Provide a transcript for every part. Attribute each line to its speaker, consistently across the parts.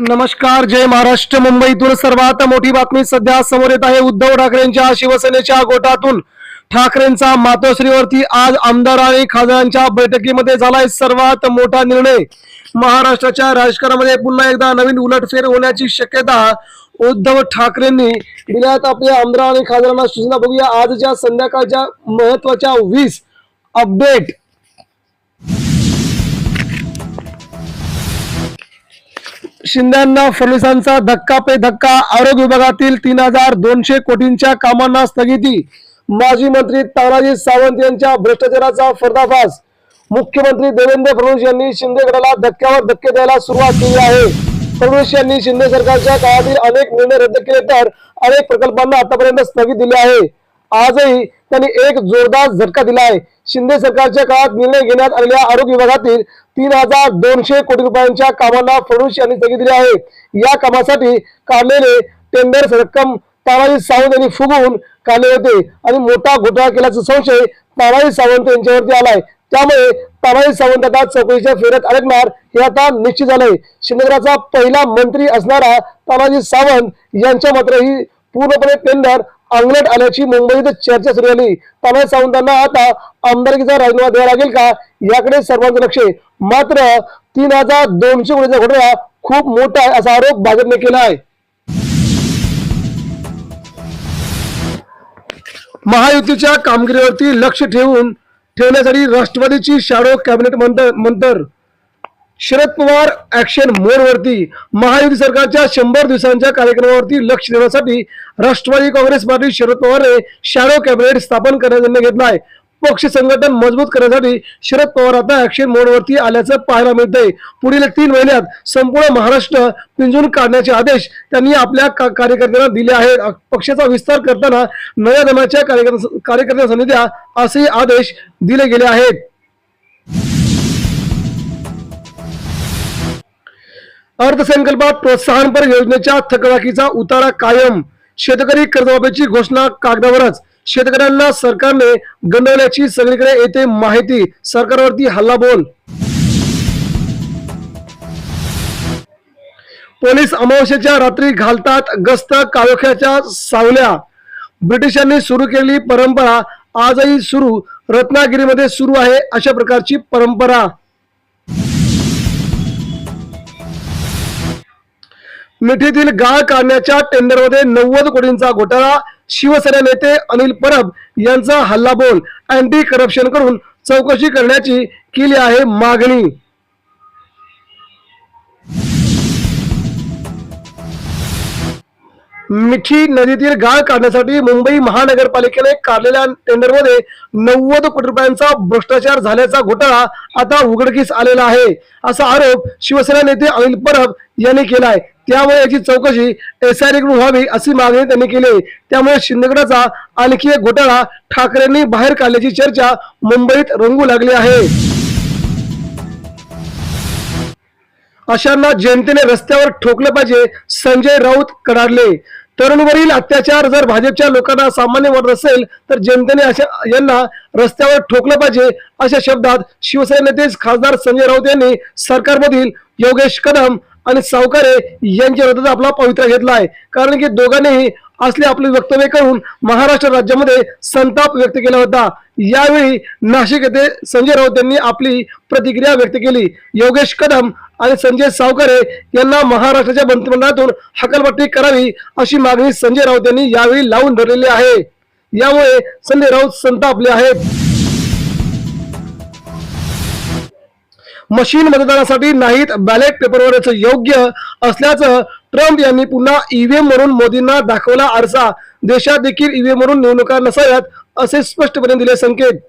Speaker 1: नमस्कार जय महाराष्ट्र मुंबईतून सर्वात मोठी बातमी सध्या समोर येत आहे. उद्धव ठाकरेंच्या शिवसेनेच्या गोटातून ठाकरेंचा मातोश्रीवरती आज आमदार आणि खासदारांच्या बैठकीमध्ये झालाय सर्वात मोठा निर्णय. महाराष्ट्राच्या राजकारणामध्ये पुन्हा एकदा नवीन उलटफेर होण्याची शक्यता उद्धव ठाकरेंनी दिल्यात. आपल्या आमदार आणि खासदारांना सूचना बघूया. आजच्या संध्याकाळच्या महत्त्वाच्या वीस अपडेट शिंद्यांना फडणवीसांचा धक्का पे धक्का. आरोग्य विभागातील तीन हजार दोनशे कोटींच्या कामांना स्थगिती. माजी मंत्री तानाजी सावंत यांच्या भ्रष्टाचाराचा पर्दाफाश. मुख्यमंत्री देवेंद्र फडणवीस यांनी शिंदे गटाला धक्क्यावर धक्के द्यायला सुरुवात केली आहे. फडणवीस यांनी शिंदे सरकारच्या काळातील अनेक निर्णय रद्द केले तर अनेक प्रकल्पांना आतापर्यंत स्थगित दिली आहे. आजही त्यांनी एक जोरदार झटका दिला आहे शिंदे सरकारच्या काळात निर्णय घेण्यात आलेल्या आरोग्य विभागातील तीन हजार दोनशे कोटी रुपयांच्या कामांना फडणवीस यांनी स्थगित दिली आहे. या कामासाठी काढलेले टेंडर रक्कम तानाजी सावंत यांनी फुगवून काढले होते आणि मोठा घोटाळा केल्याचा संशय तानाजी सावंत यांच्यावरती आलाय. त्यामुळे तानाजी सावंत आता चौकशीच्या फेऱ्यात अडकणार हे आता निश्चित झालंय. शिंदेगडाचा पहिला मंत्री असणारा तानाजी सावंत यांच्या मात्र ही पूर्णपणे टेंडर अंगणात आल्याची मुंबईत चर्चा सुरू झाली. तानाजी सावंतांना आता आमदारकीचा राजीनामा द्यावा लागेल का? याकडे सर्वांचं लक्ष आहे. मात्र तीन हजार दोनशे कोटीचा घोटाळा खूप मोठा आहे असा आरोप भाजपने केला आहे. महायुतीच्या कामगिरीवरती लक्ष ठेवून ठेवण्यासाठी राष्ट्रवादीची शॅडो कॅबिनेट मंतर मंतर शरद पवार ऍक्शन मोडवरती. महायुती सरकारच्या शंभर दिवसांच्या कार्यक्रमावरती लक्ष देण्यासाठी राष्ट्रवादी काँग्रेस पार्टी शरद पवारने शॅडो कॅबिनेट स्थापन करण्याचा निर्णय घेतलाय. पक्ष संघटन मजबूत करण्यासाठी शरद पवार आता ऍक्शन मोडवरती आल्याचं पाहायला मिळतंय. पुढील तीन महिन्यात संपूर्ण महाराष्ट्र पिंजून काढण्याचे आदेश त्यांनी आपल्या का- कार्यकर्त्यांना दिले आहेत. पक्षाचा विस्तार करताना नव्या दमाच्या कार्यकर्त्या कार्यकर्त्या समित्या असे आदेश दिले गेले आहेत. अर्थसंकल्पात प्रोत्साहनपर योजनेच्या थकबाकीचा उतारा कायम. शेतकरी कर्जमाफीची घोषणा कागदावरच. शेतकऱ्यांना सरकारने गंडवल्याची सगळीकडे येते माहिती. सरकारवरती हल्लाबोल. पोलीस अमावस्येच्या रात्री घालतात गस्त काळोख्याच्या सावल्या. ब्रिटिशांनी सुरू केलेली परंपरा आजही सुरू. रत्नागिरीमध्ये सुरू आहे अशा प्रकारची परंपरा. मिठीतील गाळ काढण्याच्या टेंडरमध्ये नव्वद कोटींचा घोटाळा शिवसेना नेते अनिल परब यांचा हल्लाबोल अँटी करप्शन करून चौकशी करण्याची केली आहे मागणी. मिठी नदीतील गाळ काढण्यासाठी मुंबई महानगरपालिकेने काढलेल्या टेंडरमध्ये नव्वद कोटी रुपयांचा भ्रष्टाचार झाल्याचा घोटाळा आता उघडकीस आलेला आहे. असा आरोप शिवसेना नेते अनिल परब यांनी केलाय. त्यामुळे याची चौकशी एसआयडी कडून व्हावी अशी मागणी त्यांनी केली त्यामुळे शिंदेगडाचा आणखी एक घोटाळा ठाकरेंनी बाहेर काढल्याची चर्चा मुंबईत रंगू लागली आहे. अशांना जनतेने रस्त्यावर ठोकलं पाहिजे संजय राऊत कडाडले. तरुणवरील अत्याचार जर भाजपच्या लोकांना सामान्य वाटत असेल तर जनतेने अशा यांना रस्त्यावर ठोकलं पाहिजे अशा शब्दात शिवसेना नेते खासदार संजय राऊत यांनी सरकारमधील योगेश कदम आणि सावकारे यांच्या विरोधात आपला पवित्रा घेतला आहे कारण की दोघांनीही असले आपले वक्तव्य करून महाराष्ट्र राज्यामध्ये संताप व्यक्त केला होता. यावेळी नाशिक येथे संजय राऊत यांनी आपली प्रतिक्रिया व्यक्त केली. योगेश कदम आणि संजय सावकारे यांना महाराष्ट्राच्या मंत्रिमंडळातून हकालपट्टी करावी अशी मागणी संजय राऊत यांनी यावेळी लावून धरलेली आहे. यामुळे संजय राऊत संतापले आहेत. मशीन मतदानासाठी नाहीत बॅलेट पेपरवरच योग्य असल्याचं ट्रम्प यांनी पुन्हा ईव्हीएम म्हणून मोदींना दाखवला आरसा. देशात देखील ईव्हीएम म्हणून निवडणुका नसाव्यात असे स्पष्टपणे दिले संकेत.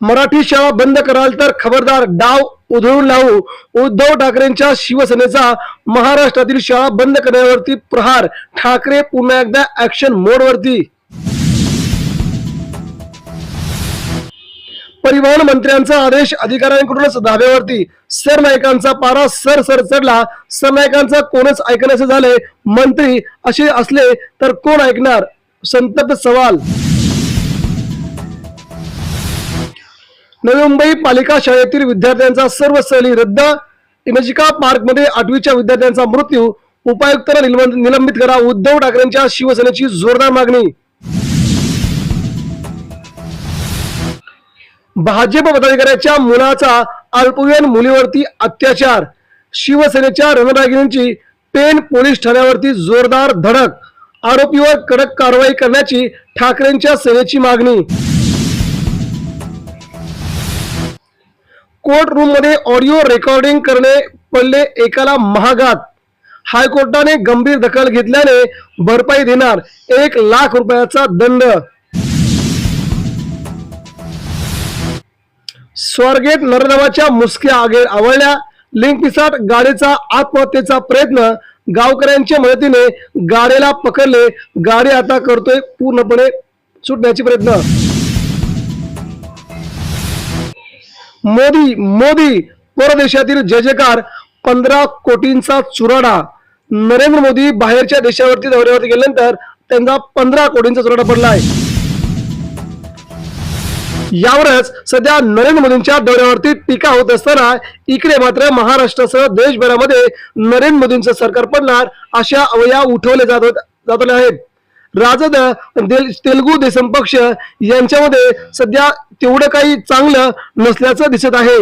Speaker 1: मराठी शाळा बंद कराल तर खबरदार डाव उधळून लावू. उद्धव ठाकरेंच्या शिवसेनेचा महाराष्ट्रातील शाळा बंद करण्यावरती प्रहार. ठाकरे पुन्हा एकदा ऍक्शन मोडवरती परिवहन मंत्र्यांचा आदेश अधिकाऱ्यांकडूनच धाब्यावरती. सरनायकांचा पारा सर सर चढला. सरनायकांचा कोणच ऐकण्याचे झाले? मंत्री असे असले तर कोण ऐकणार? संतप्त सवाल. नवी मुंबई पालिका शाळेतील विद्यार्थ्यांचा सर्व सहली रद्द. इमेजिका पार्कमध्ये आठवीच्या विद्यार्थ्यांचा मृत्यू. उपायुक्तांना निलंबित करा. उद्धव ठाकरेंच्या शिवसेनेची जोरदार मागणी. भाजप पदाधिकाऱ्याच्या मुलाचा अल्पवयीन मुलीवरती अत्याचार. शिवसेनेच्या रणरागिणींची पेन पोलीस ठाण्यावरती जोरदार धडक. आरोपीवर कडक कारवाई करण्याची ठाकरेंच्या सेनेची मागणी. कोर्ट रूममध्ये ऑडिओ रेकॉर्डिंग करणे पडले एकाला महागात. हायकोर्टाने गंभीर दखल घेतल्याने भरपाई देणार एक लाख रुपयाचा दंड. स्वारगेट नरनावाच्या मुसक्या आगे आवळल्या. लिंक पिसाट गाडीचा आत्महत्येचा प्रयत्न गावकऱ्यांच्या मदतीने गाडीला पकडले. गाडी आता करतोय पूर्णपणे सुटण्याचे प्रयत्न. मोदी मोदी परदेशातील जय जयकार पंधरा कोटींचा चुराडा. नरेंद्र मोदी बाहेरच्या देशावरती दौऱ्यावरती गेल्यानंतर त्यांचा पंधरा कोटींचा चुराडा पडलाय. यावरच सध्या नरेंद्र मोदींच्या दौऱ्यावरती टीका होत असताना इकडे मात्र महाराष्ट्रासह देशभरामध्ये नरेंद्र मोदींचं सरकार पडणार अशा अवया उठवले जात जातले आहेत. राजद देल- तेलुगू देसम पक्ष यांच्यामध्ये सध्या तेवढं काही चांगलं नसल्याचं दिसत आहे.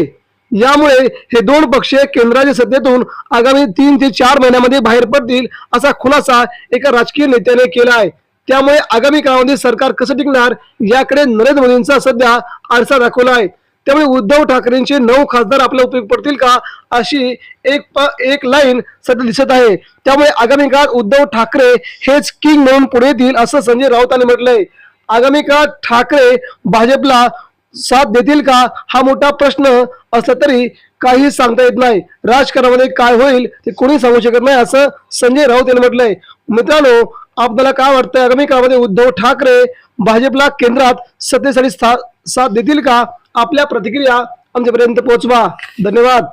Speaker 1: यामुळे हे दोन पक्ष केंद्राच्या सत्तेतून आगामी तीन ते चार महिन्यामध्ये बाहेर पडतील असा खुलासा एका राजकीय नेत्याने केला आहे. त्यामुळे आगामी काळामध्ये सरकार कसं टिकणार याकडे नरेंद्र मोदींचा सध्या आरसा दाखवला आहे. त्यामुळे उद्धव ठाकरेंचे नऊ खासदार आपल्या उपयोग पडतील का अशी एक एक लाईन सध्या दिसत आहे. त्यामुळे आगामी काळात उद्धव ठाकरे हेच किंग म्हणून पुढे येतील असं संजय राऊतांनी म्हटलंय. आगामी काळात ठाकरे भाजपला साथ देतील का? हा मोठा प्रश्न असला तरी काही सांगता येत नाही. राजकारणामध्ये काय होईल ते कोणी सांगू शकत नाही असं संजय राऊत यांनी म्हटलंय. मित्रांनो आपल्याला काय वाटतं आगामी काळामध्ये उद्धव ठाकरे भाजपला केंद्रात सत्तेसाठी सा- साथ देतील का? आपल्या प्रतिक्रिया आमच्यापर्यंत पोहोचवा. धन्यवाद.